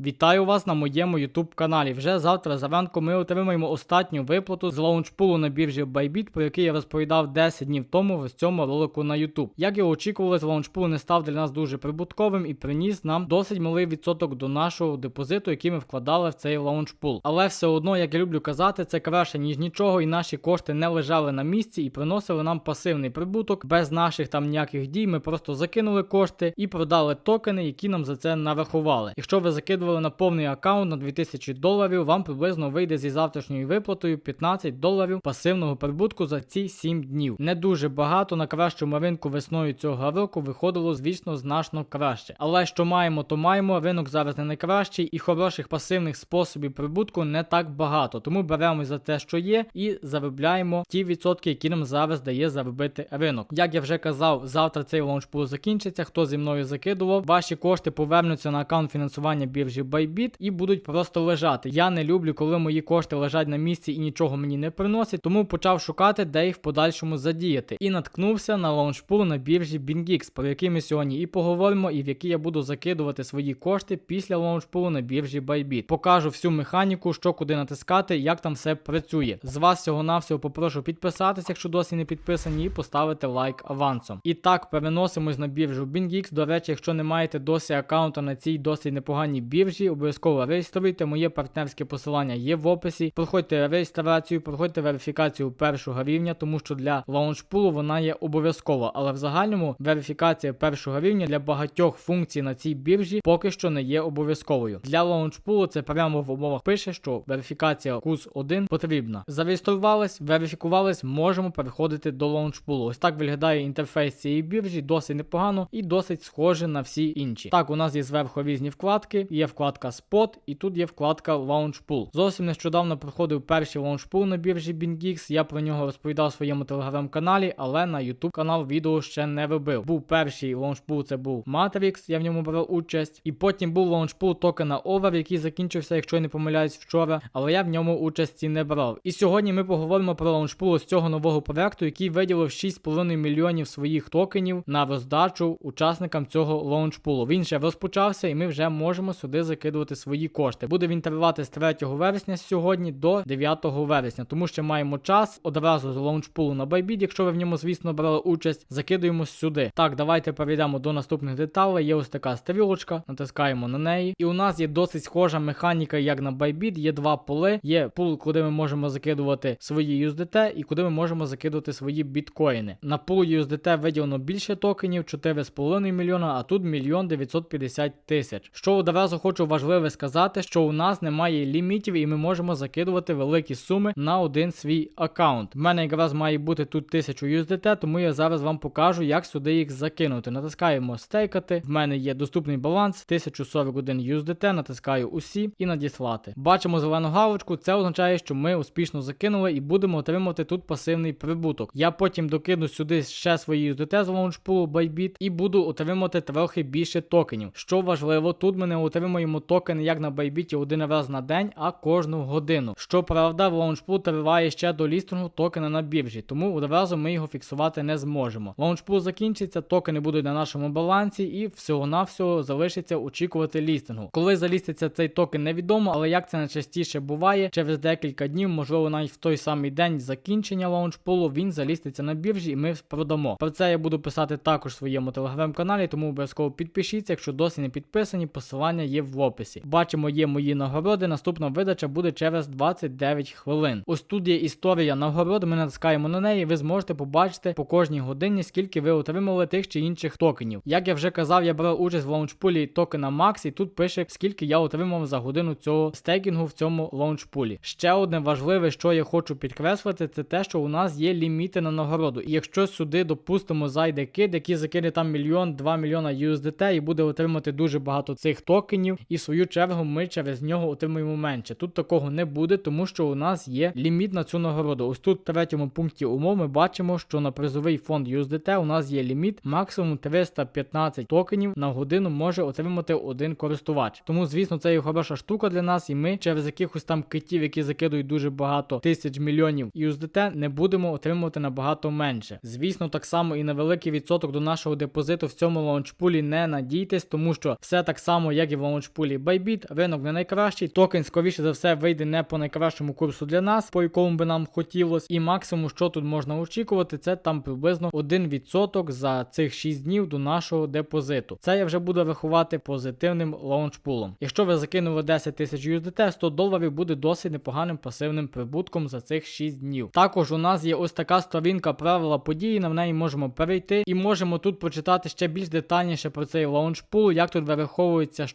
Вітаю вас на моєму YouTube каналі. Вже завтра зранку ми отримаємо останню виплату з лаунчпулу на біржі Bybit, про який я розповідав 10 днів тому в цьому ролику на YouTube. Як і очікували, лаунчпул не став для нас дуже прибутковим і приніс нам досить малий відсоток до нашого депозиту, який ми вкладали в цей лаунчпул. Але все одно, як я люблю казати, це краще ніж нічого, і наші кошти не лежали на місці і приносили нам пасивний прибуток без наших там ніяких дій. Ми просто закинули кошти і продали токени, які нам за це нарахували. Якщо ви закидували на повний аккаунт на 2000 доларів, вам приблизно вийде зі завтрашньою виплатою 15 доларів пасивного прибутку за ці 7 днів. Не дуже багато на кращому ринку весною цього року виходило, звісно, значно краще. Але що маємо, то маємо. Ринок зараз не найкращий і хороших пасивних способів прибутку не так багато. Тому беремо за те, що є, і заробляємо ті відсотки, які нам зараз дає заробити ринок. Як я вже казав, завтра цей лаунчпул закінчиться. Хто зі мною закидував, ваші кошти повернуться на аккаунт фінансування біржі Bybit і будуть просто лежати. Я не люблю, коли мої кошти лежать на місці і нічого мені не приносять, тому почав шукати, де їх в подальшому задіяти. І наткнувся на лаунчпул на біржі BingX, про який ми сьогодні і поговоримо, і в який я буду закидувати свої кошти після лаунчпулу на біржі Bybit. Покажу всю механіку, що куди натискати, як там все працює. З вас всього навсього попрошу підписатися, якщо досі не підписані, і поставити лайк авансом. І так переносимось на біржу BingX. До речі, якщо не маєте досі аккаунта на цій досить непоганій біржі, обов'язково реєструйте. Моє партнерське посилання є в описі. Проходьте реєстрацію, проходьте верифікацію першого рівня, тому що для лаунчпулу вона є обов'язкова. Але в загальному верифікація першого рівня для багатьох функцій на цій біржі поки що не є обов'язковою. Для лаунчпулу це прямо в умовах пише, що верифікація кус 1 потрібна. Зареєструвались, верифікувались, можемо переходити до лаунчпулу. Ось так виглядає інтерфейс цієї біржі, досить непогано і досить схоже на всі інші. Так, у нас є зверху різні вкладки, є вкладка Spot і тут є вкладка Launchpool. Зовсім нещодавно проходив перший лаунчпул на біржі BingX, Я про нього розповідав в своєму телеграм-каналі, але на YouTube канал відео ще не робив. Був перший лаунчпул, це був Matrix, я в ньому брав участь. І потім був лаунчпул токена Over, який закінчився, якщо я не помиляюсь, вчора, але я в ньому участі не брав. І сьогодні ми поговоримо про лаунчпул з цього нового проекту, який виділив 6,5 мільйонів своїх токенів на роздачу учасникам цього лаунчпулу. Він ще розпочався, і ми вже можемо сюди закидувати свої кошти. Буде він тривати з 3 вересня сьогодні до 9 вересня, тому що маємо час одразу з лаунчпулу на Bybit, якщо ви в ньому, звісно, брали участь, закидуємо сюди. Так, давайте перейдемо до наступних деталей. Є ось така стрілочка, натискаємо на неї. І у нас є досить схожа механіка, як на Bybit. Є два поли. Є пул, куди ми можемо закидувати свої USDT і куди ми можемо закидувати свої біткоїни. На пул USDT виділено більше токенів 4,5 мільйона, а тут мільйон 950 тисяч. Що одразу хочу важливе сказати, що у нас немає лімітів і ми можемо закидувати великі суми на один свій аккаунт. В мене якраз має бути тут 1000 USDT, тому я зараз вам покажу, як сюди їх закинути. Натискаємо стейкати. В мене є доступний баланс 1041 USDT, натискаю усі і надіслати. Бачимо зелену галочку, це означає, що ми успішно закинули і будемо отримувати тут пасивний прибуток. Я потім докину сюди ще свої USDT з лаунчпулу Bybit і буду отримувати трохи більше токенів. Що важливо, тут ми не отримуємо токени як на Bybit один раз на день, а кожну годину. Щоправда, в лаунчпул триває ще до лістингу токена на біржі, тому одразу ми його фіксувати не зможемо. Лаунчпул закінчиться, токени будуть на нашому балансі, і всього-навсього залишиться очікувати лістингу. Коли заліститься цей токен, невідомо, але як це найчастіше буває, через декілька днів, можливо, навіть в той самий день закінчення лаунчпулу, він заліститься на біржі і ми продамо. Про це я буду писати також в своєму телеграм-каналі, тому обов'язково підпишіться, якщо досі не підписані, посилання є в описі. Бачимо, є мої нагороди. Наступна видача буде через 29 хвилин. Ось тут є історія нагород. Ми натискаємо на неї. Ви зможете побачити по кожній годині, скільки ви отримали тих чи інших токенів. Як я вже казав, я брав участь в лаунчпулі токена Max, і тут пише, скільки я отримав за годину цього стейкінгу в цьому лаунчпулі. Ще одне важливе, що я хочу підкреслити, це те, що у нас є ліміти на нагороду. І якщо сюди, допустимо, зайде кид, який закине там мільйон, 2 мільйона USDT і буде отримати дуже багато цих токенів, і в свою чергу ми через нього отримуємо менше. Тут такого не буде, тому що у нас є ліміт на цю нагороду. Ось тут в третьому пункті умов ми бачимо, що на призовий фонд USDT у нас є ліміт максимум 315 токенів на годину може отримати один користувач. Тому, звісно, це є хороша штука для нас, і ми через якихось там китів, які закидують дуже багато тисяч мільйонів USDT, не будемо отримувати набагато менше. Звісно, так само і на великий відсоток до нашого депозиту в цьому лаунчпулі не надійтесь, тому що все так само, як і в лаунчпулі лаунчпулі Bybit. Ринок не найкращий. Токен, скоріше за все, вийде не по найкращому курсу для нас, по якому би нам хотілося. І максимум, що тут можна очікувати, це там приблизно 1% за цих 6 днів до нашого депозиту. Це я вже буду рахувати позитивним лаунчпулом. Якщо ви закинули 10 тисяч USDT, 100 доларів буде досить непоганим пасивним прибутком за цих 6 днів. Також у нас є ось така сторінка правила події. На неї можемо перейти і можемо тут почитати ще більш детальніше про цей лаунчпул, як тут вираховується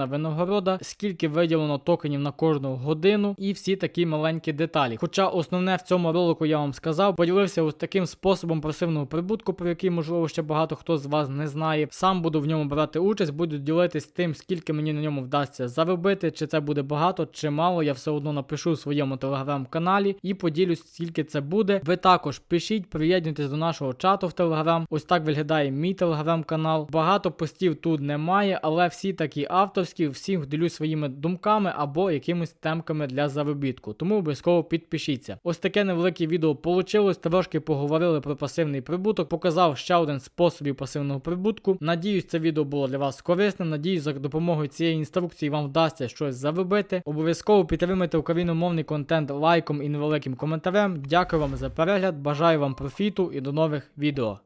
щогодинна винагорода, скільки виділено токенів на кожну годину, і всі такі маленькі деталі. Хоча основне в цьому ролику я вам сказав, поділився ось таким способом пасивного прибутку, про який можливо ще багато хто з вас не знає. Сам буду в ньому брати участь, буду ділитись тим, скільки мені на ньому вдасться заробити, чи це буде багато, чи мало. Я все одно напишу у своєму телеграм-каналі і поділюсь, скільки це буде. Ви також пишіть, приєднуйтесь до нашого чату в телеграм. Ось так виглядає мій телеграм-канал. Багато постів тут немає, але всі такі авторські, всіх ділюсь своїми думками або якимись темками для заробітку. Тому обов'язково підпишіться. Ось таке невелике відео получилось. Трошки поговорили про пасивний прибуток. Показав ще один з способів пасивного прибутку. Надіюсь, це відео було для вас корисним. Надіюсь, за допомогою цієї інструкції вам вдасться щось заробити. Обов'язково підтримайте україномовний контент лайком і невеликим коментарем. Дякую вам за перегляд. Бажаю вам профіту і до нових відео.